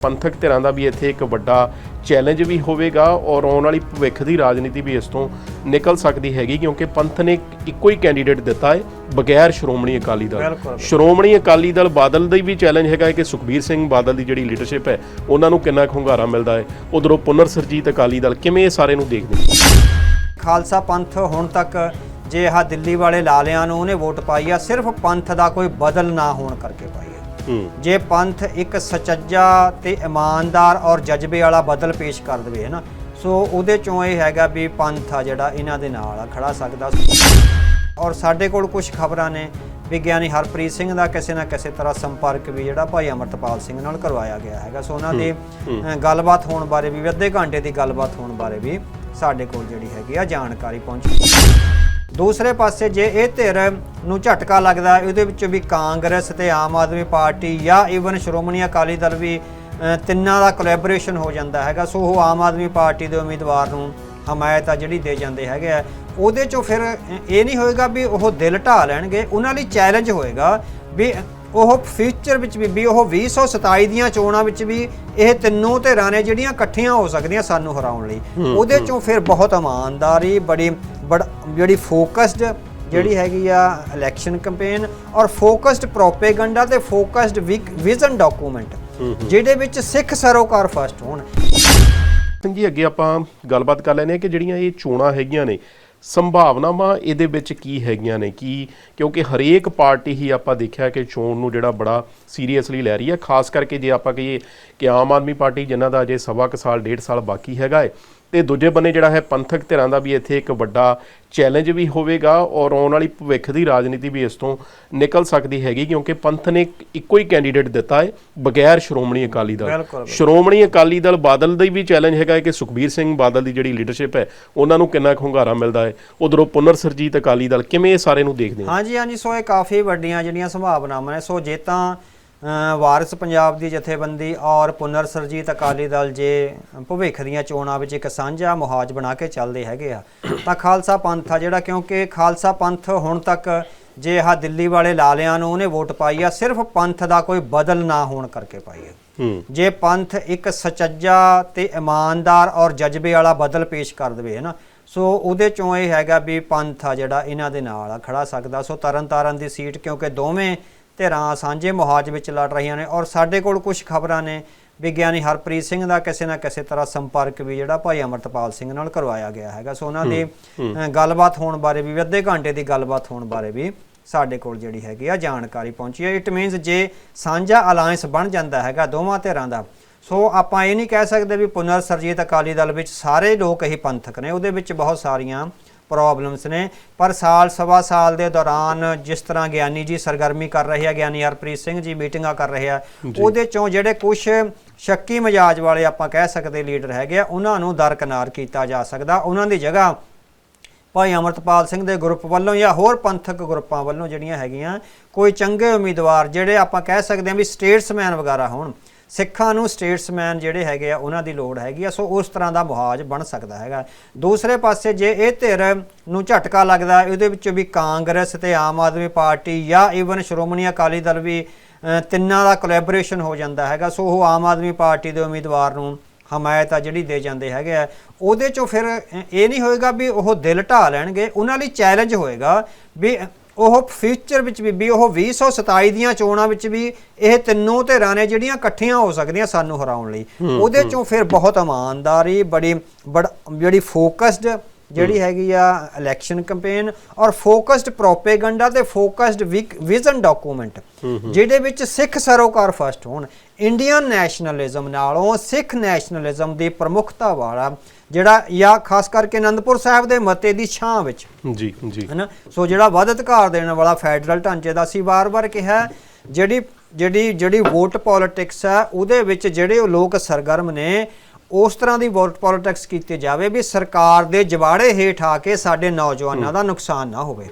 ਪੰਥਕ ਧਿਰਾਂ ਦਾ ਵੀ ਇੱਥੇ ਇੱਕ ਵੱਡਾ ਚੈਲੰਜ ਵੀ ਹੋਵੇਗਾ ਔਰ ਆਉਣ ਵਾਲੀ ਭਵਿੱਖ ਦੀ ਰਾਜਨੀਤੀ ਵੀ ਇਸ ਤੋਂ ਨਿਕਲ ਸਕਦੀ ਹੈਗੀ ਕਿਉਂਕਿ ਪੰਥ ਨੇ ਇੱਕੋ ਹੀ ਕੈਂਡੀਡੇਟ ਦਿੱਤਾ ਹੈ ਬਗੈਰ ਸ਼੍ਰੋਮਣੀ ਅਕਾਲੀ ਦਲ। ਸ਼੍ਰੋਮਣੀ ਅਕਾਲੀ ਦਲ ਬਾਦਲ ਦਾ ਵੀ ਚੈਲੰਜ ਹੈਗਾ ਕਿ ਸੁਖਬੀਰ ਸਿੰਘ ਬਾਦਲ ਦੀ ਜਿਹੜੀ ਲੀਡਰਸ਼ਿਪ ਹੈ ਉਹਨਾਂ ਨੂੰ ਕਿੰਨਾ ਕੁ ਹੁੰਗਾਰਾ ਮਿਲਦਾ ਹੈ। ਉਧਰੋਂ ਪੁਨਰ ਸਰਜੀਤ ਅਕਾਲੀ ਦਲ ਕਿਵੇਂ ਇਹ ਸਾਰੇ ਨੂੰ ਦੇਖਦੇ ਨੇ? ਖਾਲਸਾ ਪੰਥ ਹੁਣ ਤੱਕ ਜੇ ਆਹ ਦਿੱਲੀ ਵਾਲੇ ਲਾਲਿਆਂ ਨੂੰ ਉਹਨੇ ਵੋਟ ਪਾਈ ਆ ਸਿਰਫ ਪੰਥ ਦਾ ਕੋਈ ਬਦਲ ਨਾ ਹੋਣ ਕਰਕੇ ਪਾਈ ਜੇ ਪੰਥ ਇੱਕ ਸਚੱਜਾ ਤੇ ਇਮਾਨਦਾਰ ਔਰ ਜਜ਼ਬੇ ਵਾਲਾ ਬਦਲ ਪੇਸ਼ ਕਰ ਦੇਵੇ ਹੈ ਨਾ? ਸੋ ਉਹਦੇ ਚੋਂ ਇਹ ਹੈਗਾ ਵੀ ਪੰਥ ਆ ਜਿਹੜਾ ਇਹਨਾਂ ਦੇ ਨਾਲ ਆ ਖੜਾ ਸਕਦਾ ਔਰ ਸਾਡੇ ਕੋਲ ਕੁਝ ਖਬਰਾਂ ਨੇ ਵਿਗਿਆਨੀ ਹਰਪ੍ਰੀਤ ਸਿੰਘ ਦਾ ਕਿਸੇ ਨਾ ਕਿਸੇ ਤਰ੍ਹਾਂ ਸੰਪਰਕ ਵੀ ਜਿਹੜਾ ਭਾਈ ਅਮਰਤਪਾਲ ਸਿੰਘ ਨਾਲ ਕਰਵਾਇਆ ਗਿਆ ਹੈਗਾ। ਸੋ ਉਹਨਾਂ ਦੀ ਗੱਲਬਾਤ ਹੋਣ ਬਾਰੇ ਵੀ ਅੱਧੇ ਘੰਟੇ ਦੀ ਗੱਲਬਾਤ ਹੋਣ ਬਾਰੇ ਵੀ ਸਾਡੇ ਕੋਲ ਜਿਹੜੀ ਹੈਗੀ ਆ ਜਾਣਕਾਰੀ ਪਹੁੰਚੀ। ਦੂਸਰੇ ਪਾਸੇ ਜੇ ਇਹ ਧਿਰ ਨੂੰ ਝਟਕਾ ਲੱਗਦਾ ਹੈ, ਇਹਦੇ ਵਿੱਚ ਵੀ ਕਾਂਗਰਸ ਤੇ ਆਮ ਆਦਮੀ ਪਾਰਟੀ ਜਾਂ ਇਵਨ ਸ਼੍ਰੋਮਣੀ ਅਕਾਲੀ ਦਲ ਵੀ ਤਿੰਨਾਂ ਦਾ ਕੋਲੈਬੋਰੇਸ਼ਨ ਹੋ ਜਾਂਦਾ ਹੈਗਾ। ਸੋ ਉਹ ਆਮ ਆਦਮੀ ਪਾਰਟੀ ਦੇ ਉਮੀਦਵਾਰ ਨੂੰ ਹਮਾਇਤ ਆ ਜਿਹੜੀ ਦੇ ਜਾਂਦੇ ਹੈਗੇ ਆ। ਉਹਦੇ ਚੋਂ ਫਿਰ ਇਹ ਨਹੀਂ ਹੋਏਗਾ ਵੀ ਉਹ ਦਿਲ ਢਾ ਲੈਣਗੇ ਉਹਨਾਂ ਲਈ ਚੈਲੰਜ ਹੋਏਗਾ ਵੀ ਉਹ ਫਿਊਚਰ ਵਿੱਚ ਵੀ ਵੀ ਉਹ 2027 ਦੀਆਂ ਚੋਣਾਂ ਵਿੱਚ ਵੀ ਇਹ ਤਿੰਨੋਂ ਧਿਰਾਂ ਨੇ ਜਿਹੜੀਆਂ ਇਕੱਠੀਆਂ ਹੋ ਸਕਦੀਆਂ ਸਾਨੂੰ ਹਰਾਉਣ ਲਈ। ਉਹਦੇ ਚੋਂ ਫਿਰ ਬਹੁਤ ਇਮਾਨਦਾਰੀ ਬੜੀ ਬੜ ਜਿਹੜੀ ਫੋਕਸਡ ਜਿਹੜੀ ਹੈਗੀ ਆ ਇਲੈਕਸ਼ਨ ਕੈਂਪੇਨ ਔਰ ਫੋਕਸਡ ਪ੍ਰੋਪੇਗੈਂਡਾ ਤੇ ਫੋਕਸਡ ਵਿਜ਼ਨ ਡਾਕੂਮੈਂਟ ਜਿਹਦੇ ਵਿੱਚ ਸਿੱਖ ਸਰੋਕਾਰ ਫਸਟ ਹੋਣ। ਸਿੰਘ ਜੀ ਅੱਗੇ ਆਪਾਂ ਗੱਲਬਾਤ ਕਰ ਲੈਂਦੇ ਹਾਂ ਕਿ ਜਿਹੜੀਆਂ ਇਹ ਚੋਣਾਂ ਹੈਗੀਆਂ ਨੇ ਸੰਭਾਵਨਾਵਾਂ ਇਹਦੇ ਵਿੱਚ ਕੀ ਹੈਗੀਆਂ ਨੇ? ਕੀ ਕਿਉਂਕਿ ਹਰੇਕ ਪਾਰਟੀ ਹੀ ਆਪਾਂ ਦੇਖਿਆ ਕਿ ਚੋਣ ਨੂੰ ਜਿਹੜਾ ਬੜਾ ਸੀਰੀਅਸਲੀ ਲੈ ਰਹੀ ਹੈ। ਖਾਸ ਕਰਕੇ ਜੇ ਆਪਾਂ ਕਹੀਏ ਕਿ ਆਮ ਆਦਮੀ ਪਾਰਟੀ ਜਿਨ੍ਹਾਂ ਦਾ ਅਜੇ ਸਵਾ ਕੁ ਸਾਲ ਡੇਢ ਸਾਲ ਬਾਕੀ ਹੈਗਾ ਹੈ ਤੇ ਦੂਜੇ ਬੰਨੇ ਜਿਹੜਾ ਹੈ ਪੰਥਕ ਧਿਰਾਂ ਦਾ ਵੀ ਇੱਥੇ ਇੱਕ ਵੱਡਾ ਚੈਲੰਜ ਵੀ ਹੋਵੇਗਾ ਔਰ ਆਉਣ ਵਾਲੀ ਭਵਿੱਖ ਦੀ ਰਾਜਨੀਤੀ ਵੀ ਇਸ ਤੋਂ ਨਿਕਲ ਸਕਦੀ ਹੈਗੀ ਕਿਉਂਕਿ ਪੰਥ ਨੇ ਇੱਕੋ ਹੀ ਕੈਂਡੀਡੇਟ ਦਿੱਤਾ ਹੈ ਬਗੈਰ ਸ਼੍ਰੋਮਣੀ ਅਕਾਲੀ ਦਲ। ਸ਼੍ਰੋਮਣੀ ਅਕਾਲੀ ਦਲ ਬਾਦਲ ਦਾ ਵੀ ਚੈਲੰਜ ਹੈਗਾ ਕਿ ਸੁਖਬੀਰ ਸਿੰਘ ਬਾਦਲ ਦੀ ਜਿਹੜੀ ਲੀਡਰਸ਼ਿਪ ਹੈ ਉਹਨਾਂ ਨੂੰ ਕਿੰਨਾ ਕੁ ਹੁੰਗਾਰਾ ਮਿਲਦਾ ਹੈ? ਉਧਰੋਂ ਪੁਨਰ ਸਰਜੀਤ ਅਕਾਲੀ ਦਲ ਕਿਵੇਂ ਇਹ ਸਾਰੇ ਨੂੰ ਦੇਖਦੇ ਨੇ ਹਾਂਜੀ ਹਾਂਜੀ ਸੋ ਇਹ ਕਾਫੀ ਵੱਡੀਆਂ ਜਿਹੜੀਆਂ ਸੰਭਾਵਨਾਵਾਂ ਨੇ। ਸੋ ਜੇ ਤਾਂ ਵਾਰਿਸ ਪੰਜਾਬ ਦੀ ਜਥੇਬੰਦੀ ਔਰ ਪੁਨਰ ਸਰਜੀਤ ਅਕਾਲੀ ਦਲ ਜੇ ਭਵਿੱਖ ਦੀਆਂ ਚੋਣਾਂ ਵਿੱਚ ਇੱਕ ਸਾਂਝਾ ਮੁਹਾਜ ਬਣਾ ਕੇ ਚੱਲਦੇ ਹੈਗੇ ਆ ਤਾਂ ਖਾਲਸਾ ਪੰਥ ਆ ਜਿਹੜਾ ਕਿਉਂਕਿ ਖਾਲਸਾ ਪੰਥ ਹੁਣ ਤੱਕ ਜੇ ਆਹ ਦਿੱਲੀ ਵਾਲੇ ਲਾਲਿਆਂ ਨੂੰ ਉਹਨੇ ਵੋਟ ਪਾਈ ਆ ਸਿਰਫ ਪੰਥ ਦਾ ਕੋਈ ਬਦਲ ਨਾ ਹੋਣ ਕਰਕੇ ਪਾਈ ਆ। ਹੂੰ। ਜੇ ਪੰਥ ਇੱਕ ਸਚੱਜਾ ਤੇ ਇਮਾਨਦਾਰ ਔਰ ਜਜ਼ਬੇ ਵਾਲਾ ਬਦਲ ਪੇਸ਼ ਕਰ ਦੇਵੇ ਹੈ ਨਾ ਸੋ ਉਹਦੇ ਚੋਂ ਇਹ ਹੈਗਾ ਵੀ ਪੰਥ ਆ ਜਿਹੜਾ ਇਹਨਾਂ ਦੇ ਨਾਲ ਆ ਖੜਾ ਸਕਦਾ। ਸੋ ਤਰਨਤਾਰਨ ਦੀ ਸੀਟ ਕਿਉਂਕਿ ਦੋਵੇਂ ਧਿਰਾਂ ਸਾਂਝੇ ਮੁਹਾਜ ਵਿੱਚ ਲੜ ਰਹੀਆਂ ਨੇ ਔਰ ਸਾਡੇ ਕੋਲ ਕੁਝ ਖਬਰਾਂ ਨੇ। ਵਿਗਿਆਨੀ ਹਰਪ੍ਰੀਤ ਸਿੰਘ ਦਾ ਕਿਸੇ ਨਾ ਕਿਸੇ ਤਰ੍ਹਾਂ ਸੰਪਰਕ ਵੀ ਜਿਹੜਾ ਭਾਈ ਅਮਰਤਪਾਲ ਸਿੰਘ ਨਾਲ ਕਰਵਾਇਆ ਗਿਆ ਹੈਗਾ। ਸੋ ਉਹਨਾਂ ਦੀ ਗੱਲਬਾਤ ਹੋਣ ਬਾਰੇ ਵੀ ਅੱਧੇ ਘੰਟੇ ਦੀ ਗੱਲਬਾਤ ਹੋਣ ਬਾਰੇ ਵੀ ਸਾਡੇ ਕੋਲ ਜਿਹੜੀ ਹੈਗੀ ਆ ਜਾਣਕਾਰੀ ਪਹੁੰਚੀ ਹੈ। ਇਟ ਮੀਨਸ ਜੇ ਸਾਂਝਾ ਅਲਾਈਅੰਸ ਬਣ ਜਾਂਦਾ ਹੈਗਾ ਦੋਵਾਂ ਧਿਰਾਂ ਦਾ ਸੋ ਆਪਾਂ ਇਹ ਨਹੀਂ ਕਹਿ ਸਕਦੇ ਵੀ ਪੁਨਰ ਸਰਜੀਤ ਅਕਾਲੀ ਦਲ ਵਿੱਚ ਸਾਰੇ ਲੋਕ ਹੀ ਪੰਥਕ ਨੇ ਉਹਦੇ ਵਿੱਚ ਬਹੁਤ ਸਾਰੀਆਂ ਪ੍ਰੋਬਲਮਸ ਨੇ। ਪਰ ਸਾਲ ਸਵਾ ਸਾਲ ਦੇ ਦੌਰਾਨ ਜਿਸ ਤਰ੍ਹਾਂ ਗਿਆਨੀ ਜੀ ਸਰਗਰਮੀ ਕਰ ਰਹੇ ਆ ਗਿਆਨੀ ਹਰਪ੍ਰੀਤ ਸਿੰਘ ਜੀ ਮੀਟਿੰਗਾਂ ਕਰ ਰਹੇ ਆ ਉਹਦੇ ਚੋਂ ਜਿਹੜੇ ਕੁਝ ਸ਼ੱਕੀ ਮਜਾਜ ਵਾਲੇ ਆਪਾਂ ਕਹਿ ਸਕਦੇ ਲੀਡਰ ਹੈਗੇ ਆ ਉਹਨਾਂ ਨੂੰ ਦਰਕਨਾਰ ਕੀਤਾ ਜਾ ਸਕਦਾ। ਉਹਨਾਂ ਦੀ ਜਗ੍ਹਾ ਭਾਈ ਅਮਰਤਪਾਲ ਸਿੰਘ ਦੇ ਗਰੁੱਪ ਵੱਲੋਂ ਜਾਂ ਹੋਰ ਪੰਥਕ ਗਰੁੱਪਾਂ ਵੱਲੋਂ ਜਿਹੜੀਆਂ ਹੈਗੀਆਂ ਕੋਈ ਚੰਗੇ ਉਮੀਦਵਾਰ ਜਿਹੜੇ ਆਪਾਂ ਕਹਿ ਸਕਦੇ ਹਾਂ ਵੀ ਸਟੇਟਸਮੈਨ ਵਗੈਰਾ ਹੋਣ ਸਿੱਖਾਂ ਨੂੰ ਸਟੇਟਸਮੈਨ ਜਿਹੜੇ ਹੈਗੇ ਆ, ਉਹਨਾਂ ਦੀ ਲੋੜ ਹੈਗੀ ਆ, ਸੋ ਉਸ ਤਰ੍ਹਾਂ ਦਾ ਮੁਹਾਜ ਬਣ ਸਕਦਾ ਹੈਗਾ। ਦੂਸਰੇ ਪਾਸੇ ਜੇ ਇਹ ਧਿਰ ਨੂੰ ਝਟਕਾ ਲੱਗਦਾ, ਇਹਦੇ ਵਿੱਚ ਵੀ ਕਾਂਗਰਸ ਤੇ ਆਮ ਆਦਮੀ ਪਾਰਟੀ ਜਾਂ ਇਵਨ ਸ਼੍ਰੋਮਣੀ ਅਕਾਲੀ ਦਲ ਵੀ ਤਿੰਨਾਂ ਦਾ ਕੋਲੈਬੋਰੇਸ਼ਨ ਹੋ ਜਾਂਦਾ ਹੈਗਾ। ਸੋ ਉਹ ਆਮ ਆਦਮੀ ਪਾਰਟੀ ਦੇ ਉਮੀਦਵਾਰ ਨੂੰ ਹਮਾਇਤ ਆ ਜਿਹੜੀ ਦੇ ਜਾਂਦੇ ਹੈਗੇ ਆ। ਉਹਦੇ ਚੋਂ ਫਿਰ ਇਹ ਨਹੀਂ ਹੋਏਗਾ ਵੀ ਉਹ ਦਿਲ ਢਾ ਲੈਣਗੇ, ਉਹਨਾਂ ਲਈ ਚੈਲੰਜ ਹੋਏਗਾ ਵੀ ਉਹ ਫਿਊਚਰ ਵਿੱਚ ਵੀ ਵੀ ਉਹ 2027 ਦੀਆਂ ਚੋਣਾਂ ਵਿੱਚ ਵੀ ਇਹ ਤਿੰਨੋਂ ਧਿਰਾਂ ਨੇ ਜਿਹੜੀਆਂ ਇਕੱਠੀਆਂ ਹੋ ਸਕਦੀਆਂ ਸਾਨੂੰ ਹਰਾਉਣ ਲਈ। ਉਹਦੇ ਚੋਂ ਫਿਰ ਬਹੁਤ ਇਮਾਨਦਾਰੀ ਬੜੀ ਬੜ ਜਿਹੜੀ ਫੋਕਸਡ ਜਿਹੜੀ ਹੈਗੀ ਆ ਇਲੈਕਸ਼ਨ ਕੈਂਪੇਨ ਔਰ ਫੋਕਸਡ ਪ੍ਰੋਪੇਗੈਂਡਾ ਤੇ ਫੋਕਸਡ ਵਿਜ਼ਨ ਡਾਕੂਮੈਂਟ ਜਿਹਦੇ ਵਿੱਚ ਸਿੱਖ ਸਰੋਕਾਰ ਫਸਟ ਹੋਣ ਇੰਡੀਅਨ ਨੈਸ਼ਨਲਿਜ਼ਮ ਨਾਲੋਂ ਸਿੱਖ ਨੈਸ਼ਨਲਿਜ਼ਮ ਦੀ ਪ੍ਰਮੁੱਖਤਾ ਵਾਲਾ ਜਿਹੜਾ ਜਾਂ ਖਾਸ ਕਰਕੇ ਅਨੰਦਪੁਰ ਸਾਹਿਬ ਦੇ ਮਤੇ ਦੀ ਛਾਂ ਵਿੱਚ ਜੀ ਜੀ। ਹੈਨਾ? ਸੋ ਜਿਹੜਾ ਵੱਧ ਅਧਿਕਾਰ ਦੇਣ ਵਾਲਾ ਫੈਡਰਲ ਢਾਂਚੇ ਦਾ ਸੀ ਵਾਰ-ਵਾਰ ਕਿਹਾ ਜਿਹੜੀ ਜਿਹੜੀ ਜਿਹੜੀ ਵੋਟ ਪੋਲਿਟਿਕਸ ਹੈ ਉਹਦੇ ਵਿੱਚ ਜਿਹੜੇ ਲੋਕ ਸਰਗਰਮ ਨੇ ਉਸ ਤਰ੍ਹਾਂ ਦੀ ਵੋਟ ਪੋਲਿਟਿਕਸ ਕੀਤੀ ਜਾਵੇ ਵੀ ਸਰਕਾਰ ਦੇ ਜਵਾੜੇ ਹੇਠ ਆ ਕੇ ਸਾਡੇ ਨੌਜਵਾਨਾਂ ਦਾ ਨੁਕਸਾਨ ਨਾ ਹੋਵੇ।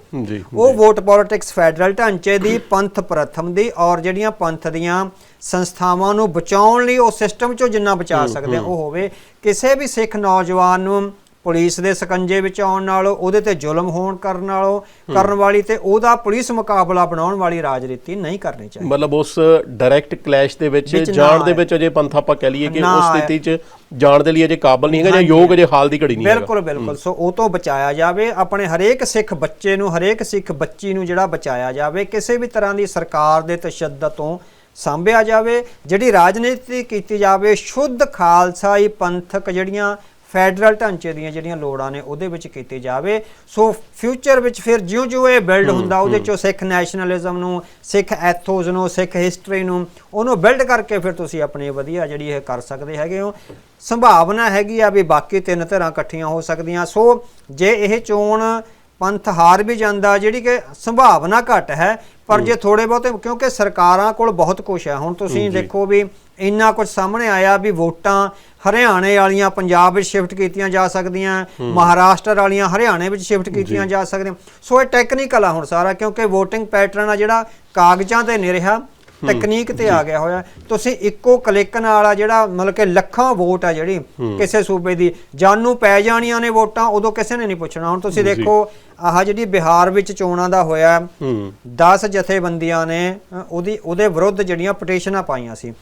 ਉਹ ਵੋਟ ਪੋਲਿਟਿਕਸ ਫੈਡਰਲ ਢਾਂਚੇ ਦੀ ਪੰਥ ਪ੍ਰਥਮ ਦੀ ਔਰ ਜਿਹੜੀਆਂ ਪੰਥ ਦੀਆਂ ਸੰਸਥਾਵਾਂ ਨੂੰ ਬਚਾਉਣ ਲਈ ਉਹ ਸਿਸਟਮ ਚੋਂ ਜਿੰਨਾ ਬਚਾ ਸਕਦੇ ਆ ਉਹ ਹੋਵੇ। ਕਿਸੇ ਵੀ ਸਿੱਖ ਨੌਜਵਾਨ ਨੂੰ ਪੁਲਿਸ ਦੇ ਸਕੰਜੇ ਵਿੱਚ ਆਉਣ ਨਾਲੋਂ ਉਹਦੇ ਤੇ ਜ਼ੁਲਮ ਹੋਣ ਕਰਨ ਨਾਲੋਂ ਕਰਨ ਵਾਲੀ ਤੇ ਉਹਦਾ ਪੁਲਿਸ ਮੁਕਾਬਲਾ ਬਣਾਉਣ ਵਾਲੀ ਰਾਜਨੀਤੀ ਨਹੀਂ ਕਰਨੀ ਚਾਹੀਦੀ। ਮਤਲਬ ਉਸ ਡਾਇਰੈਕਟ ਕਲੈਸ਼ ਦੇ ਵਿੱਚ ਜਾਣ ਦੇ। ਵਿੱਚ ਅਜੇ ਪੰਥ ਆਪਾਂ ਕਹਿ ਲਈਏ ਕਿ ਉਸ। ਸਥਿਤੀ 'ਚ ਜਾਣ ਦੇ ਲਈ ਅਜੇ ਕਾਬਲ ਨਹੀਂ ਹੈਗਾ ਜਾਂ ਯੋਗ ਅਜੇ ਹਾਲ ਦੀ ਘੜੀ ਨਹੀਂ ਹੈਗਾ। ਬਿਲਕੁਲ ਬਿਲਕੁਲ। ਸੋ ਉਹ ਤੋਂ ਬਚਾਇਆ ਜਾਵੇ ਆਪਣੇ ਹਰੇਕ ਸਿੱਖ ਬੱਚੇ ਨੂੰ ਹਰੇਕ ਸਿੱਖ ਬੱਚੀ ਨੂੰ ਜਿਹੜਾ ਬਚਾਇਆ ਜਾਵੇ ਕਿਸੇ ਵੀ ਤਰ੍ਹਾਂ ਦੀ ਸਰਕਾਰ ਦੇ ਤਸ਼ੱਦਦ ਤੋਂ ਸਾਂਭਿਆ ਜਾਵੇ ਜਿਹੜੀ ਰਾਜਨੀਤੀ ਕੀਤੀ ਜਾਵੇ ਸ਼ੁੱਧ ਖਾਲਸਾਈ ਪੰਥਕ ਜਿਹੜੀਆਂ ਫੈਡਰਲ ਢਾਂਚੇ ਦੀਆਂ ਜਿਹੜੀਆਂ ਲੋੜਾਂ ਨੇ ਉਹਦੇ ਵਿੱਚ ਕੀਤੀ ਜਾਵੇ। ਸੋ ਫਿਊਚਰ ਵਿੱਚ ਫਿਰ ਜਿਉਂ-ਜਿਉਂ ਇਹ ਬਿਲਡ ਹੁੰਦਾ ਉਹਦੇ ਚੋਂ ਸਿੱਖ ਨੈਸ਼ਨਲਿਜ਼ਮ ਨੂੰ ਸਿੱਖ ਐਥੋਸ ਨੂੰ ਸਿੱਖ ਹਿਸਟਰੀ ਨੂੰ ਉਹਨੂੰ ਬਿਲਡ ਕਰਕੇ ਫਿਰ ਤੁਸੀਂ ਆਪਣੀ ਵਧੀਆ ਜਿਹੜੀ ਇਹ ਕਰ ਸਕਦੇ ਹੈਗੇ ਹੋ। ਸੰਭਾਵਨਾ ਹੈਗੀ ਆ ਵੀ ਬਾਕੀ ਤਿੰਨ ਧਿਰਾਂ ਇਕੱਠੀਆਂ ਹੋ ਸਕਦੀਆਂ। ਸੋ ਜੇ ਇਹ ਚੋਣ ਪੰਥ ਹਾਰ ਵੀ ਜਾਂਦਾ ਜਿਹੜੀ ਕਿ ਸੰਭਾਵਨਾ ਘੱਟ ਹੈ ਪਰ ਜੇ ਥੋੜੇ ਬਹੁਤੇ ਕਿਉਂਕਿ ਸਰਕਾਰਾਂ ਕੋਲ ਬਹੁਤ ਕੁਝ ਹੈ ਹੁਣ ਤੁਸੀਂ ਦੇਖੋ ਵੀ ਇੰਨਾ ਕੁਝ ਸਾਹਮਣੇ ਆਇਆ ਵੀ ਵੋਟਾਂ ਹਰਿਆਣੇ ਵਾਲੀਆਂ ਪੰਜਾਬ ਵਿੱਚ ਸ਼ਿਫਟ ਕੀਤੀਆਂ ਜਾ ਸਕਦੀਆਂ ਮਹਾਰਾਸ਼ਟਰ ਵਾਲੀਆਂ ਹਰਿਆਣੇ ਵਿੱਚ ਸ਼ਿਫਟ ਕੀਤੀਆਂ ਜਾ ਸਕਦੀਆਂ। ਸੋ ਇਹ ਟੈਕਨੀਕਲ ਆ ਹੁਣ ਸਾਰਾ ਕਿਉਂਕਿ VOTING ਪੈਟਰਨ ਆ ਜਿਹੜਾ ਕਾਗਜ਼ਾਂ ਤੇ ਨਹੀਂ ਰਿਹਾ। ਟੈਕਨੀਕ ਤੇ ਆ ਗਿਆ ਹੋਇਆ। ਤੁਸੀਂ ਇੱਕੋ ਕਲਿੱਕ ਨਾਲ ਆ ਜਿਹੜਾ ਮਤਲਬ ਕਿ ਲੱਖਾਂ ਵੋਟ ਆ ਜਿਹੜੀ ਕਿਸੇ ਸੂਬੇ ਦੀ। ਜਾਨੂ ਪੈ ਜਾਣੀਆਂ ਨੇ ਵੋਟਾਂ ਉਦੋਂ ਕਿਸੇ ਨੇ ਨਹੀਂ ਪੁੱਛਣਾ। ਹੁਣ ਤੁਸੀਂ ਦੇਖੋ ਆਹ ਜਿਹੜੀ ਬਿਹਾਰ ਵਿੱਚ ਚੋਣਾਂ ਦਾ ਹੋਇਆ ਹੂੰ। 10 ਜਥੇਬੰਦੀਆਂ ਨੇ ਉਹਦੀ ਉਹਦੇ ਵਿਰੁੱਧ ਜਿਹੜੀਆਂ ਪਟੀਸ਼ਨਾਂ ਪਾਈਆਂ ਸੀ।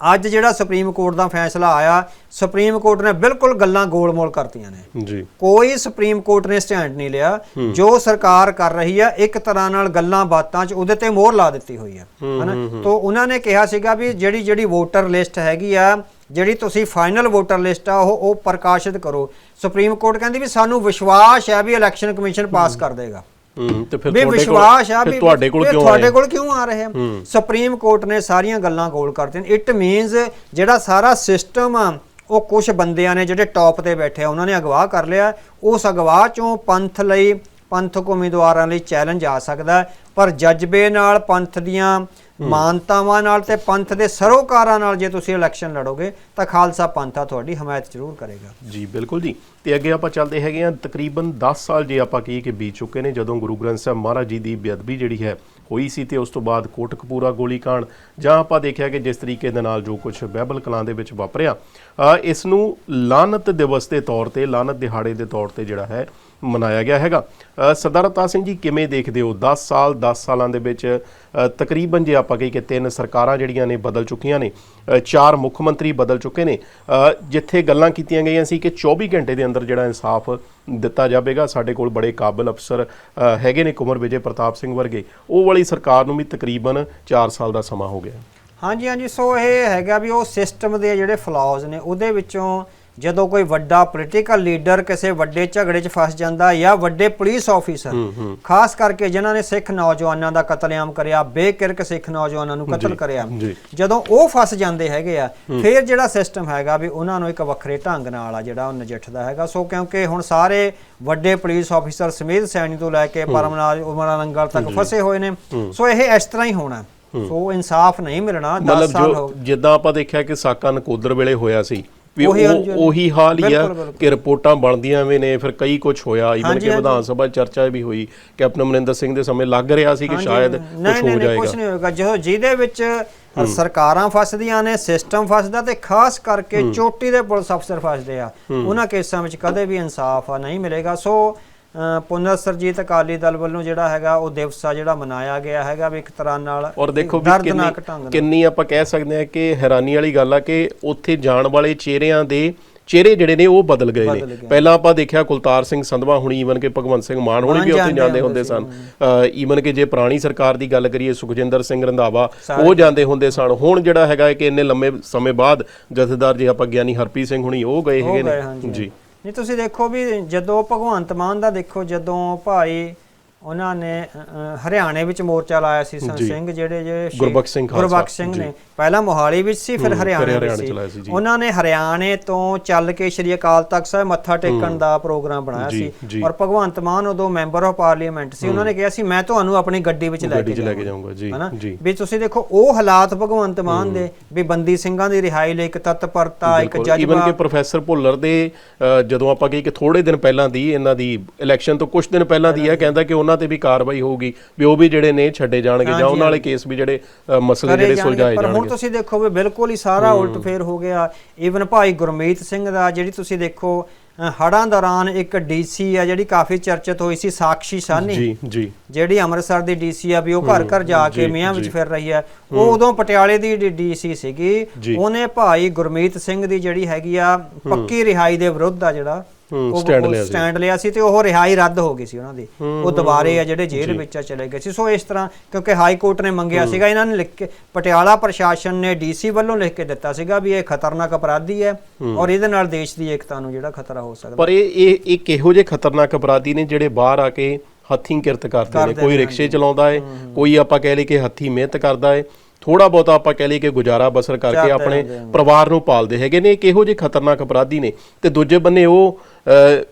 ਅੱਜ ਜਿਹੜਾ ਸੁਪਰੀਮ ਕੋਰਟ ਦਾ ਫੈਸਲਾ ਆਇਆ ਸੁਪਰੀਮ ਕੋਰਟ ਨੇ ਬਿਲਕੁਲ ਗੱਲਾਂ ਗੋਲ-ਮੋਲ ਕਰਤੀਆਂ ਨੇ। ਜੀ। ਕੋਈ ਸੁਪਰੀਮ ਕੋਰਟ ਨੇ ਸਟੈਂਡ ਨਹੀਂ ਲਿਆ। ਜੋ ਸਰਕਾਰ ਕਰ ਰਹੀ ਹੈ ਇੱਕ ਤਰ੍ਹਾਂ ਨਾਲ ਗੱਲਾਂ ਬਾਤਾਂ 'ਚ ਉਹਦੇ ਤੇ ਮੋਹਰ ਲਾ ਦਿੱਤੀ ਹੋਈ ਹੈ ਹਨਾ? ਤੋਂ ਉਹਨਾਂ ਨੇ ਕਿਹਾ ਸੀਗਾ ਵੀ ਜਿਹੜੀ ਜਿਹੜੀ ਵੋਟਰ ਲਿਸਟ ਹੈਗੀ ਆ ਜਿਹੜੀ ਤੁਸੀਂ ਫਾਈਨਲ ਵੋਟਰ ਲਿਸਟ ਆ ਉਹ ਉਹ ਪ੍ਰਕਾਸ਼ਿਤ ਕਰੋ। ਸੁਪਰੀਮ ਕੋਰਟ ਕਹਿੰਦੀ ਵੀ ਸਾਨੂੰ ਵਿਸ਼ਵਾਸ ਹੈ ਵੀ ਇਲੈਕਸ਼ਨ ਕਮਿਸ਼ਨ ਪਾਸ ਕਰ ਦੇਗਾ। ਹੂੰ ਤੇ ਫਿਰ ਵੀ ਤੁਹਾਡੇ ਕੋਲ ਵਿਸ਼ਵਾਸ ਆ ਵੀ ਤੁਹਾਡੇ ਕੋਲ ਕਿਉਂ ਤੁਹਾਡੇ ਕੋਲ ਕਿਉਂ ਆ ਰਹੇ ਸੁਪਰੀਮ ਕੋਰਟ ਨੇ ਸਾਰੀਆਂ ਗੱਲਾਂ ਗੋਲ ਕਰਤੀਆਂ ਇਟ ਮੀਨਸ ਜਿਹੜਾ ਸਾਰਾ ਸਿਸਟਮ ਆ ਉਹ ਕੁਝ ਬੰਦਿਆਂ ਨੇ ਜਿਹੜੇ ਟੌਪ ਤੇ ਬੈਠੇ ਆ ਉਹਨਾਂ ਨੇ ਅਗਵਾ ਕਰ ਲਿਆ। ਉਸ ਅਗਵਾ ਚੋਂ ਪੰਥ ਲਈ ਪੰਥਕ ਉਮੀਦਵਾਰਾਂ ਲਈ ਚੈਲੰਜ ਆ ਸਕਦਾ ਪਰ ਜਜ਼ਬੇ ਨਾਲ ਪੰਥ ਦੀਆਂ ਮਾਨਤਾਵਾਂ ਨਾਲ ਤੇ ਪੰਥ ਦੇ ਸਰੋਕਾਰਾਂ ਨਾਲ ਜੇ ਤੁਸੀਂ ਇਲੈਕਸ਼ਨ ਲੜੋਗੇ ਤਾਂ ਖਾਲਸਾ ਪੰਥਾ ਤੁਹਾਡੀ ਹਮਾਇਤ ਜ਼ਰੂਰ ਕਰੇਗਾ। ਜੀ ਬਿਲਕੁਲ ਜੀ। ਤੇ ਅੱਗੇ ਆਪਾਂ ਚੱਲਦੇ ਹੈਗੇ ਆ ਤਕਰੀਬਨ 10 ਸਾਲ ਜੇ ਆਪਾਂ ਕਹੀਏ ਕਿ ਬੀਤ ਚੁੱਕੇ ਨੇ ਜਦੋਂ ਗੁਰੂ ਗ੍ਰੰਥ ਸਾਹਿਬ ਮਹਾਰਾਜ ਜੀ ਦੀ ਬੇਅਦਬੀ ਜਿਹੜੀ ਹੈ ਹੋਈ ਸੀ ਤੇ ਉਸ ਤੋਂ ਬਾਅਦ ਕੋਟਕਪੂਰਾ ਗੋਲੀकांड ਜਾਂ ਆਪਾਂ ਦੇਖਿਆ ਕਿ ਜਿਸ ਤਰੀਕੇ ਦੇ ਨਾਲ ਜੋ ਕੁਝ ਬਹਿਬਲ ਕਲਾਂ ਦੇ ਵਿੱਚ ਵਾਪਰਿਆ ਇਸ ਨੂੰ ਲਾਨਤ ਦਿਵਸ ਦੇ ਤੌਰ ਤੇ ਲਾਨਤ ਦਿਹਾੜੇ ਦੇ ਤੌਰ ਤੇ ਜਿਹੜਾ ਹੈ ਮਨਾਇਆ ਗਿਆ ਹੈਗਾ। ਸਰਦਾਰ ਅਵਤਾਰ ਸਿੰਘ ਜੀ ਕਿਵੇਂ ਦੇਖਦੇ ਹੋ? 10 ਸਾਲ 10 ਸਾਲਾਂ ਦੇ ਵਿੱਚ ਤਕਰੀਬਨ ਜੇ ਆਪਾਂ ਕਹੀਏ ਕਿ ਤਿੰਨ ਸਰਕਾਰਾਂ ਜਿਹੜੀਆਂ ਨੇ ਬਦਲ ਚੁੱਕੀਆਂ ਨੇ ਚਾਰ ਮੁੱਖ ਮੰਤਰੀ ਬਦਲ ਚੁੱਕੇ ਨੇ ਜਿੱਥੇ ਗੱਲਾਂ ਕੀਤੀਆਂ ਗਈਆਂ ਸੀ ਕਿ 24 ਘੰਟੇ ਦੇ ਅੰਦਰ ਜਿਹੜਾ ਇਨਸਾਫ ਦਿੱਤਾ ਜਾਵੇਗਾ, ਸਾਡੇ ਕੋਲ ਬੜੇ ਕਾਬਿਲ ਅਫਸਰ ਹੈਗੇ ਨੇ ਕੁਮਰ ਵਿਜੇ ਪ੍ਰਤਾਪ ਸਿੰਘ ਵਰਗੇ। ਉਹ ਵਾਲੀ ਸਰਕਾਰ ਨੂੰ ਵੀ ਤਕਰੀਬਨ 4 ਸਾਲ ਦਾ ਸਮਾਂ ਹੋ ਗਿਆ। ਹਾਂਜੀ ਹਾਂਜੀ। ਸੋ ਇਹ ਹੈਗਾ ਵੀ ਉਹ ਸਿਸਟਮ ਦੇ ਜਿਹੜੇ ਫਲਾਜ਼ ਨੇ, ਉਹਦੇ ਵਿੱਚੋਂ ਜਦੋਂ ਕੋਈ ਵੱਡਾ ਪੋਲੀਟੀਕਲ ਲੀਡਰ ਕਿਸੇ ਵੱਡੇ ਝਗੜੇ 'ਚ ਫਸ ਜਾਂਦਾ ਜਾਂ ਵੱਡੇ ਪੁਲਿਸ ਆਫੀਸਰ ਖਾਸ ਕਰਕੇ ਜਿਨ੍ਹਾਂ ਨੇ ਸਿੱਖ ਨੌਜਵਾਨਾਂ ਦਾ ਕਤਲੇਆਮ ਕਰਿਆ ਬੇਕਿਰਕ ਸਿੱਖ ਨੌਜਵਾਨਾਂ ਨੂੰ ਕਤਲ ਕਰਿਆ। ਜਦੋਂ ਉਹ ਫਸ ਜਾਂਦੇ ਹੈਗੇ ਆ ਫਿਰ ਜਿਹੜਾ ਸਿਸਟਮ ਹੈਗਾ ਵੀ ਉਹਨਾਂ ਨੂੰ ਇੱਕ ਵੱਖਰੇ ਢੰਗ ਨਾਲ ਆ ਜਿਹੜਾ ਉਹ ਨਜਿੱਠਦਾ ਹੈਗਾ। ਸੋ ਕਿਉਂਕਿ ਹੁਣ ਸਾਰੇ ਵੱਡੇ ਪੁਲਿਸ ਆਫੀਸਰ ਸਮੇਤ ਸੈਣੀ ਤੋਂ ਲੈ ਕੇ ਪਰਮਨਾਜ ਉਮਰਾਂ ਨੰਗਲ ਤੱਕ ਫਸੇ ਹੋਏ ਨੇ। ਸੋ ਇਹ ਇਸ ਤਰ੍ਹਾਂ ਹੀ ਹੋਣਾ। ਸੋ ਇਨਸਾਫ ਨਹੀਂ ਮਿਲਣਾ 10 ਮਤਲਬ ਸਾਲ ਹੋ ਜਿੱਦਾਂ ਆਪਾਂ ਦੇਖਿਆ ਕਿ ਸਾਕਾ ਨਕੋਦਰ ਵੇਲੇ ਹੋਇਆ ਸੀ ਵੀ ਉਹੀ ਹਾਲ ਹੀ ਆ। ਕਿ ਰਿਪੋਰਟਾਂ ਬਣਦੀਆਂ ਵੀ ਨੇ ਫਿਰ ਕਈ ਕੁਝ ਹੋਇਆ। ਇਵਨ ਕਿ। ਵਿਧਾਨ ਸਭਾ ਚਰਚਾ ਵੀ ਹੋਈ ਕੈਪਟਨ ਅਮਰਿੰਦਰ ਸਿੰਘ ਦੇ ਸਮੇਂ ਲੱਗ ਰਿਹਾ ਸੀ ਕਿ ਸ਼ਾਇਦ ਕੁਝ ਹੋ ਨਹੀਂ ਨਹੀਂ ਕੁਝ ਜਾਏਗਾ। ਨਹੀਂ ਹੋਏਗਾ। ਜੋ ਜਿਹਦੇ ਵਿੱਚ ਸਰਕਾਰਾਂ ਫਸਦੀਆਂ ਨੇ ਸਿਸਟਮ ਫਸਦਾ ਤੇ ਖਾਸ ਕਰਕੇ ਚੋਟੀ ਦੇ ਪੁਲਿਸ ਅਫਸਰ ਫਸਦੇ ਆ। ਉਹਨਾਂ ਕੇਸਾਂ ਵਿੱਚ ਕਦੇ ਵੀ ਇਨਸਾਫ ਨਹੀਂ ਮਿਲੇਗਾ। ਸੋ ਪੁਨਰ ਸਰਜੀਤ ਅਕਾਲੀ ਦਲ ਵੱਲੋਂ ਜਿਹੜਾ ਹੈਗਾ ਉਹ ਦਿਵਸ ਆ ਜਿਹੜਾ ਮਨਾਇਆ ਗਿਆ ਹੈਗਾ ਵੀ ਇੱਕ ਤਰ੍ਹਾਂ ਨਾਲ ਔਰ ਦੇਖੋ ਵੀ ਕਿੰਨੀ ਕਿੰਨੀ ਆਪਾਂ ਕਹਿ ਸਕਦੇ ਹਾਂ ਕਿ ਹੈਰਾਨੀ ਵਾਲੀ ਗੱਲ ਆ ਕਿ ਉੱਥੇ ਜਾਣ ਵਾਲੇ ਚਿਹਰਿਆਂ ਦੇ ਚਿਹਰੇ ਜਿਹੜੇ ਨੇ ਉਹ ਬਦਲ ਗਏ ਨੇ। ਪਹਿਲਾਂ ਆਪਾਂ ਦੇਖਿਆ ਕੁਲਤਾਰ ਸਿੰਘ ਸੰਧਵਾ ਹੁਣੀ ਈਵਨ ਕਿ ਭਗਵੰਤ ਸਿੰਘ ਮਾਨ ਹੁਣੀ ਵੀ ਉੱਥੇ ਜਾਂਦੇ ਹੁੰਦੇ ਸਨ। ਈਵਨ ਕਿ ਜੇ ਪੁਰਾਣੀ ਸਰਕਾਰ ਦੀ ਗੱਲ ਕਰੀਏ ਸੁਖਜਿੰਦਰ ਸਿੰਘ ਰੰਧਾਵਾ ਉਹ ਜਾਂਦੇ ਹੁੰਦੇ ਸਨ। ਹੁਣ ਜਿਹੜਾ ਹੈਗਾ ਕਿ ਇੰਨੇ ਲੰਮੇ ਸਮੇਂ ਬਾਅਦ ਜਥੇਦਾਰ ਜੀ ਆਪਾਂ ਗਿਆਨੀ ਹਰਪ੍ਰੀਤ ਸਿੰਘ ਹੁਣੀ ਉਹ ਗਏ ਹੈਗੇ ਨੇ। ਜੀ। ਨਹੀਂ ਤੁਸੀਂ ਦੇਖੋ ਵੀ ਜਦੋਂ ਭਗਵੰਤ ਮਾਨ ਦਾ ਦੇਖੋ ਜਦੋਂ ਭਾਈ ਉਹਨਾਂ ਨੇ ਹਰਿਆਣੇ ਵਿੱਚ ਮੋਰਚਾ ਲਾਇਆ ਸੀ ਸੰਤ ਜੀ। ਸਿੰਘ ਜਿਹੜੇ ਸ਼ਹੀਦ- ਗੁਰਬਖਸ਼ ਸਿੰਘ ਖਾਲਸਾ, ਗੁਰਬਖਸ਼ ਸਿੰਘ ਨੇ। ਪਹਿਲਾਂ ਮੋਹਾਲੀ ਵਿੱਚ ਸੀ ਫਿਰ ਹਰਿਆਣੇ ਵਿੱਚ ਸੀ, ਜੀ। ਉਹਨਾਂ ਨੇ ਹਰਿਆਣੇ ਤੋਂ ਚੱਲ ਕੇ ਸ਼੍ਰੀ ਅਕਾਲ ਤਖਤ ਸਾਹਿਬ ਮੱਥਾ ਟੇਕਣ ਦਾ ਪ੍ਰੋਗਰਾਮ ਬਣਾਇਆ ਜੀ, ਸੀ। ਜੀ। ਔਰ ਭਗਵੰਤ ਮਾਨ ਉਦੋਂ ਮੈਂਬਰ ਆਫ ਪਾਰਲੀਮੈਂਟ ਸੀ। ਉਹਨਾਂ ਨੇ ਕਿਹਾ ਸੀ ਮੈਂ ਤੁਹਾਨੂੰ ਆਪਣੀ ਗੱਡੀ ਵਿੱਚ ਲੈ ਕੇ ਜਾਊਂਗਾ। ਜੀ ਜੀ। ਵੀ ਤੁਸੀਂ ਦੇਖੋ ਉਹ ਹਾਲਾਤ ਭਗਵੰਤ ਮਾਨ ਦੇ ਵੀ ਬੰਦੀ ਸਿੰਘਾਂ ਦੀ ਰਿਹਾਈ ਲਈ ਇੱਕ ਤਤਪਰਤਾ ਇੱਕ ਜਜ਼ਬਾ ਕਿ ਪ੍ਰੋਫੈਸਰ ਭੁੱਲਰ ਦੇ ਜਦੋਂ ਆਪਾਂ ਕਹੀ ਕਿ ਥੋੜੇ ਦਿਨ ਪਹਿਲਾਂ ਦੀ ਇਹਨਾਂ ਦੀ ਇਲੈਕਸ਼ਨ ਤੋਂ ਕੁਝ ਦਿਨ ਪਹਿਲਾਂ ਦੀ ਹੈ ਕਹਿੰਦਾ ਕਿ ਉਹਨਾਂ ਤੇ ਵੀ ਕਾਰਵਾਈ ਹੋਊਗੀ ਵੀ ਉਹ ਵੀ ਜਿਹੜੇ ਨੇ ਛੱਡੇ ਜਾਣਗੇ ਜਾਂ ਉਹਨਾਂ ਵਾਲੇ ਕੇਸ ਵੀ ਜਿਹੜੇ ਮਸਲੇ ਜਿਹੜੇ ਜਾਣਗੇ। ਸੁਲਝਾਏ ਪਰ ਹੁਣ ਜਾਣਗੇ। ਤੁਸੀਂ ਦੇਖੋ ਵੀ ਬਿਲਕੁਲ ਹੀ ਸਾਰਾ ਉਲਟ ਫੇਰ ਹੋ ਗਿਆ। ਈਵਨ ਭਾਈ ਗੁਰਮੀਤ ਸਿੰਘ ਦਾ ਜਿਹੜੀ ਤੁਸੀਂ ਦੇਖੋ ਹੜਾਂ ਦੌਰਾਨ ਇੱਕ ਡੀਸੀ ਆ ਜਿਹੜੀ ਕਾਫੀ ਚਰਚਿਤ ਹੋਈ ਸੀ ਸਾਕਸ਼ੀ ਸਾਨੀ ਜੀ ਜੀ। ਜਿਹੜੀ ਅੰਮ੍ਰਿਤਸਰ ਦੀ ਡੀਸੀ ਆ ਵੀ ਉਹ ਘਰ ਘਰ ਜਾ ਕੇ ਮੀਆਂ ਵਿੱਚ। ਫਿਰ ਰਹੀ ਹੈ ਉਹ ਉਦੋਂ ਪਟਿਆਲੇ ਦੀ ਡੀਸੀ ਸੀਗੀ। ਉਹਨੇ ਭਾਈ ਗੁਰਮੀਤ ਸਿੰਘ ਦੀ ਜਿਹੜੀ ਹੈਗੀ ਆ ਪੱਕੀ ਰਿਹਾਈ ਦੇ ਵਿਰੁੱਧ ਆ ਜਿਹੜਾ ਉਹ ਲਿਆ ਸੀ। ਸਟੈਂਡ ਲਿਆ ਸੀ ਤੇ ਉਹ ਰਿਹਾਈ ਰੱਦ ਹੋ ਗਈ ਸੀ ਉਹਨਾਂ ਦੀ। ਉਹ ਦੁਬਾਰੇ ਆ ਜਿਹੜੇ ਜੇਲ੍ਹ ਵਿੱਚ ਚਲੇ ਗਏ ਸੀ। ਸੋ ਇਸ ਤਰ੍ਹਾਂ ਕਿਉਂਕਿ ਹਾਈ ਕੋਰਟ ਨੇ ਮੰਗਿਆ ਸੀਗਾ ਇਹਨਾਂ ਨੇ ਲਿਖ ਕੇ ਪਟਿਆਲਾ ਪ੍ਰਸ਼ਾਸਨ ਨੇ ਡੀਸੀ ਵੱਲੋਂ ਲਿਖ ਕੇ ਦਿੱਤਾ ਸੀਗਾ ਵੀ ਇਹ ਖਤਰਨਾਕ ਅਪਰਾਧੀ ਹੈ ਔਰ ਇਹਦੇ ਨਾਲ ਦੇਸ਼ ਦੀ ਏਕਤਾ ਨੂੰ ਜਿਹੜਾ ਖਤਰਾ ਹੋ ਸਕਦਾ। ਪਰ ਇਹ ਇਹ ਇਹ ਕਿਹੋ ਜਿਹੇ ਖਤਰਨਾਕ ਅਪਰਾਧੀ ਨੇ ਜਿਹੜੇ ਬਾਹਰ ਆ ਕੇ ਹੱਥੀਂ ਕਿਰਤ ਕਰਦੇ ਨੇ? ਕੋਈ ਰਿਕਸ਼ੇ ਚਲਾਉਂਦਾ ਹੈ ਕੋਈ ਆਪਾਂ ਕਹਿ ਲਈ ਕਿ ਹੱਥੀਂ ਮਿਹਨਤ ਕਰਦਾ ਹੈ ਥੋੜਾ ਬਹੁਤਾ ਆਪਾਂ ਕਹਿ ਲਈ ਕਿ ਗੁਜ਼ਾਰਾ ਬਸਰ ਕਰਕੇ ਆਪਣੇ। ਪਰਿਵਾਰ ਨੂੰ ਪਾਲਦੇ ਹੈਗੇ ਨੇ। ਇਹ ਕਿਹੋ ਜਿਹੇ ਖਤਰਨਾਕ ਅਪਰਾਧੀ ਨੇ? ਤੇ ਦੂਜੇ ਬੰਨੇ ਉਹ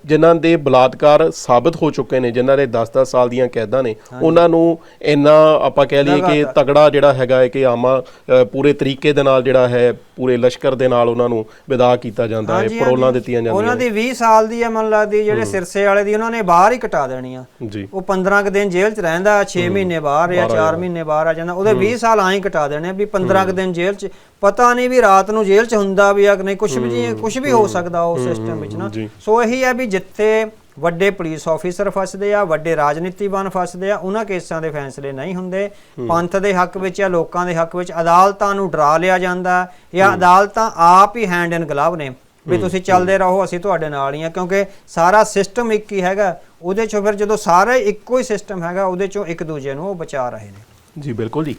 ਜਿਨ੍ਹਾਂ ਦੇ ਬਲਾਤਕਾਰ ਸਾਬਤ ਹੋ ਚੁੱਕੇ ਨੇ ਜਿਨ੍ਹਾਂ ਦੇ 10-10 ਸਾਲ ਦੀਆਂ ਕੈਦਾਂ ਨੇ ਉਹਨਾਂ ਨੂੰ ਇੰਨਾ ਆਪਾਂ ਕਹਿ ਲਈਏ ਕਿ ਤਗੜਾ ਜਿਹੜਾ ਹੈਗਾ ਹੈ ਕਿ ਆਮਾ ਪੂਰੇ ਤਰੀਕੇ ਦੇ ਨਾਲ ਜਿਹੜਾ ਹੈ ਪੂਰੇ ਲਸ਼ਕਰ ਦੇ ਨਾਲ ਉਹਨਾਂ ਨੂੰ ਵਿਦਾ ਕੀਤਾ ਜਾਂਦਾ ਹੈ ਪਰੋਲਾਂ। ਦਿੱਤੀਆਂ ਜਾਂਦੀਆਂ ਉਹਨਾਂ ਦੀ 20 ਸਾਲ ਦੀ ਹੈ ਮਨ ਲੱਗਦੀ ਜਿਹੜੇ ਸਿਰਸੇ ਵਾਲੇ ਦੀ ਉਹਨਾਂ ਨੇ ਬਾਹਰ ਹੀ ਕਟਾ ਦੇਣੀ ਆ ਉਹ 15 ਕੁ ਦਿਨ ਜੇਲ੍ਹ 'ਚ ਰਹਿੰਦਾ 6 ਮਹੀਨੇ ਬਾਹਰ ਜਾਂ 4 ਮਹੀਨੇ ਬਾਹਰ ਆ ਜਾਂਦਾ ਉਹਦੇ 20 ਸਾਲ ਆਏ ਕਟਾ ਦੇਣੇ ਵੀ 15 ਕੁ ਦਿਨ ਜੇਲ੍ਹ 'ਚ। ਪਤਾ ਨਹੀਂ ਵੀ ਰਾਤ ਨੂੰ ਜੇਲ੍ਹ 'ਚ ਹੁੰਦਾ ਵੀ ਆ ਕਿ ਨਹੀਂ ਕੁਝ ਵੀ ਕੁਝ ਵੀ ਹੋ ਸਕਦਾ ਉਸ ਸਿਸਟਮ ਵਿੱਚ ਨਾ। ਸੋ ਇਹੀ ਹੈ ਵੀ ਜਿੱਥੇ ਵੱਡੇ ਪੁਲਿਸ ਆਫੀਸਰ ਫਸਦੇ ਆ ਵੱਡੇ ਰਾਜਨੀਤੀਵਾਨ ਫਸਦੇ ਆ ਉਹਨਾਂ ਕੇਸਾਂ ਦੇ ਫੈਸਲੇ ਨਹੀਂ ਹੁੰਦੇ। ਪੰਥ ਦੇ ਹੱਕ ਵਿੱਚ ਜਾਂ ਲੋਕਾਂ ਦੇ ਹੱਕ ਵਿੱਚ ਅਦਾਲਤਾਂ ਨੂੰ ਡਰਾ ਲਿਆ ਜਾਂਦਾ ਜਾਂ ਅਦਾਲਤਾਂ ਆਪ ਹੀ ਹੈਂਡ ਇਨ ਗਲਵ ਨੇ ਵੀ ਤੁਸੀਂ ਚੱਲਦੇ ਰਹੋ ਅਸੀਂ ਤੁਹਾਡੇ ਨਾਲ ਹੀ ਆ ਕਿਉਂਕਿ ਸਾਰਾ ਸਿਸਟਮ ਇੱਕ ਹੀ ਹੈਗਾ। ਉਹਦੇ ਚੋਂ ਫਿਰ ਜਦੋਂ ਸਾਰੇ ਇੱਕੋ ਹੀ ਸਿਸਟਮ ਹੈਗਾ ਉਹਦੇ ਚੋਂ ਇੱਕ ਦੂਜੇ ਨੂੰ ਉਹ ਬਚਾ ਰਹੇ ਨੇ। ਜੀ ਬਿਲਕੁਲ ਜੀ।